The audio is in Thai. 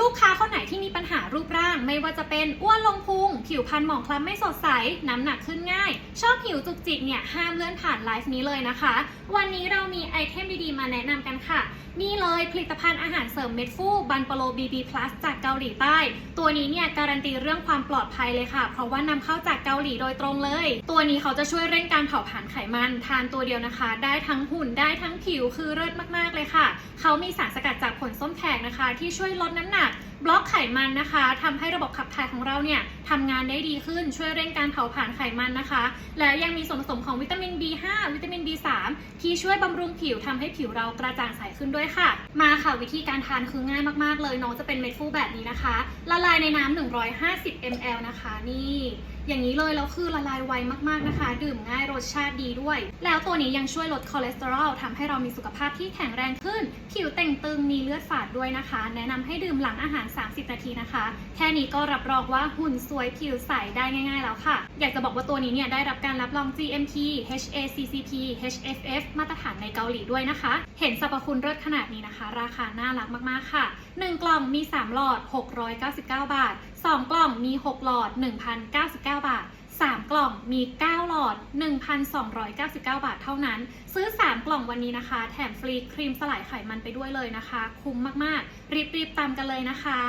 ลูกค้าคนไหนที่มีปัญหารูปร่าง ไม่ว่าจะเป็นอ้วนลง ผิวพรรณหมองคล้ำไม่สดใส น้ำหนักขึ้นง่าย ชอบผิวจุกจิกเนี่ย ห้ามเลื่อนผ่านไลฟ์นี้เลยนะคะ วันนี้เรามีไอเทมดีๆ มาแนะนำกันค่ะ นี่เลยผลิตภัณฑ์อาหารเสริมเม็ดฟูบันปโล BB Plus จากเกาหลีใต้ ตัวนี้เนี่ยการันตีเรื่องความปลอดภัยเลยค่ะ เพราะว่านำเข้าจากเกาหลีโดยตรงเลย ตัวนี้เขาจะช่วยเร่งการเผาผลาญไขมัน ทานตัวเดียวนะคะ ได้ทั้งหุ่นได้ทั้งผิวคือเลิศมากๆเลยค่ะ เขามีสารสกัดจากผลส้มแขกนะคะ ที่ช่วยลดน้ำหนัก บล็อกไขมันนะคะทำให้ระบบขับถ่ายของเราเนี่ยทำงานได้ดีขึ้นช่วยเร่งการเผาผลาญไขมันนะคะ แล้วยังมีส่วนผสมของวิตามิน B5 วิตามิน B3 ที่ช่วยบำรุงผิวทำให้ผิวเรากระจ่างใสขึ้นด้วยค่ะ มาค่ะวิธีการทานคือง่ายมากๆเลยน้องจะเป็นเม็ดฟูแบบนี้นะคะ ละลายในน้ำ150 ml นะคะ นี่ อย่างนี้เลยแล้วคือละลายไวมากๆนะคะ ดื่มง่ายรสชาติดีด้วย แล้วตัวนี้ยังช่วยลดคอเลสเตอรอลทำให้เรามีสุขภาพที่แข็งแรงขึ้น ผิวเต่งตึงมีเลือดฝาดด้วยนะคะ แนะนำให้ดื่มหลังอาหาร 30 นาทีนะคะ แค่นี้ก็รับรองว่าหุ่นสวยผิวใสได้ง่าย ๆ แล้วค่ะ อยากจะบอกว่าตัวนี้เนี่ยได้รับการรับรอง GMP HACCP HFF มาตรฐานในเกาหลีด้วยนะคะ เห็นสรรพคุณเลิศขนาดนี้นะคะ ราคาน่ารักมากๆค่ะ 1 กล่องมี 3 หลอด 699 บาท2 กล่องมี 6 หลอด 1,099 บาท 3 กล่องมี 9 หลอด 1,299 บาทเท่านั้น ซื้อ 3 กล่องวันนี้นะคะ แถมฟรีครีมสลายไขมันไปด้วยเลยนะคะ คุ้มมาก ๆ รีบ ๆ ตามกันเลยนะคะ